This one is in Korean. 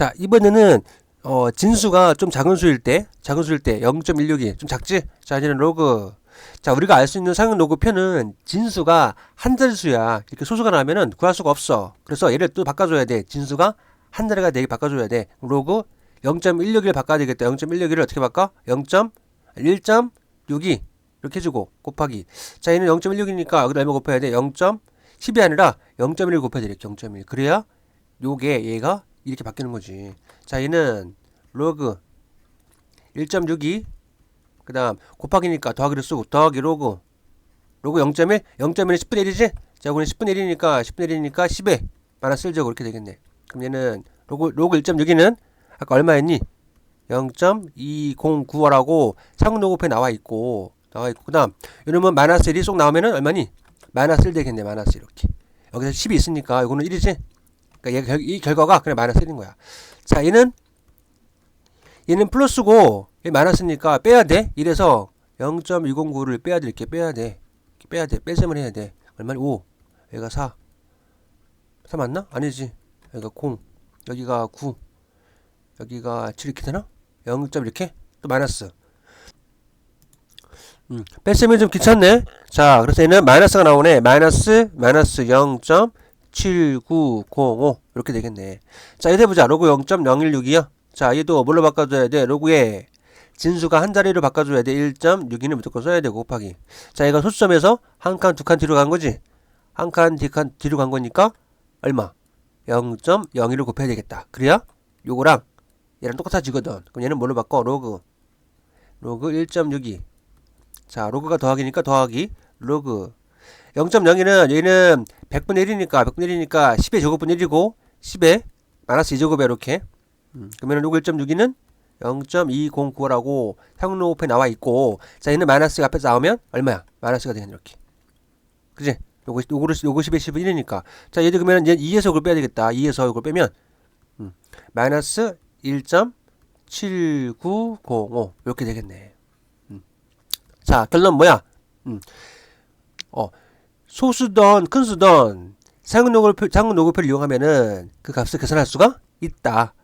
자, 이번에는 어, 진수가 좀 작은 수일 때, 작은 수일 때 0.16이 좀 작지? 자, 이제는 로그. 자, 우리가 알 수 있는 상용 로그 표는 진수가 한 자릿수야. 이렇게 소수가 나면은 구할 수가 없어. 그래서 얘를 또 바꿔줘야 돼. 진수가 한 자리가 되게 바꿔줘야 돼. 로그 0.16을 바꿔야 되겠다. 0.16을 어떻게 바꿔? 0.1.62 이렇게 해주고 곱하기. 자, 얘는 0.16이니까 여기다 얼마 곱해야 돼? 0.10이 아니라 0.1을 곱해야 돼. 이렇게 0.1. 그래야 요게 얘가 이렇게 바뀌는 거지. 자, 얘는 로그 1.62. 그 다음 곱하기니까 더하기를 쓰고 더하기 로그 로그 0.1 0.1은 10분의 1이지? 자, 이거는 10분의 1이니까 10분의 1이니까 10에 마이너스 1제곱 이렇게 되겠네. 그럼 얘는 로그 로그 1.6이는 아까 얼마였니? 0.209라고 상록곱에 나와 있고 나와 있고 그다음 이러면 마이너스 1이 쏙 나오면은 얼마니? 마이너스 1 되겠네. 마이너스 이렇게. 여기서 10이 있으니까 이거는 1이지? 그러니까 이 결과가 그냥 마이너스 1인 거야. 자, 얘는 얘는 플러스고 얘 마이너스니까 빼야 돼. 이래서 0.209를 빼야 돼. 이렇게 빼야 돼. 이렇게 빼야 돼. 빼셈을 해야 돼. 얼마니? 5. 얘가 4. 4 맞나? 아니지. 여기가 0. 여기가 9. 여기가 7 이렇게 되나? 0. 이렇게? 또 마이너스. 음, 뺄셈이 좀 귀찮네. 자, 그래서 얘는 마이너스가 나오네. 마이너스, 마이너스 0.7905. 이렇게 되겠네. 자, 이제 보자. 로그 0.0162요. 자, 얘도 뭘로 바꿔줘야 돼? 로그에 진수가 한 자리로 바꿔줘야 돼. 1.62는 무조건 써야 되고, 곱하기. 자, 얘가 소수점에서 한 칸, 두 칸 뒤로 간 거지? 한 칸, 뒤칸 뒤로 간 거니까, 얼마? 0.01을 곱해야 되겠다. 그래야 요거랑 얘랑 똑같아지거든. 그럼 얘는 뭘로 바꿔? 로그. 로그 1.62. 자, 로그가 더하기니까 더하기. 로그. 0.02는 얘는 100분의 1이니까 100분의 1이니까 10의 제곱분 1이고 10에 마이너스 2제곱에 이렇게. 음, 그러면 로그 1.62는 0.209라고 상록표에 나와 있고 자, 얘는 마이너스가 앞에서 나오면 얼마야? 마이너스가 되는 이렇게. 그지? 요거 요거를 요거 10에 10은 1이니까. 자, 얘도 그러면 이제 2에서 이걸 빼야 되겠다. 2에서 이걸 빼면 음, 마이너스 1.7905 이렇게 되겠네. 음. 자, 결론 뭐야? 음. 어, 상용 로그표 상용 로그표를 이용하면은 그 값을 계산할 수가 있다.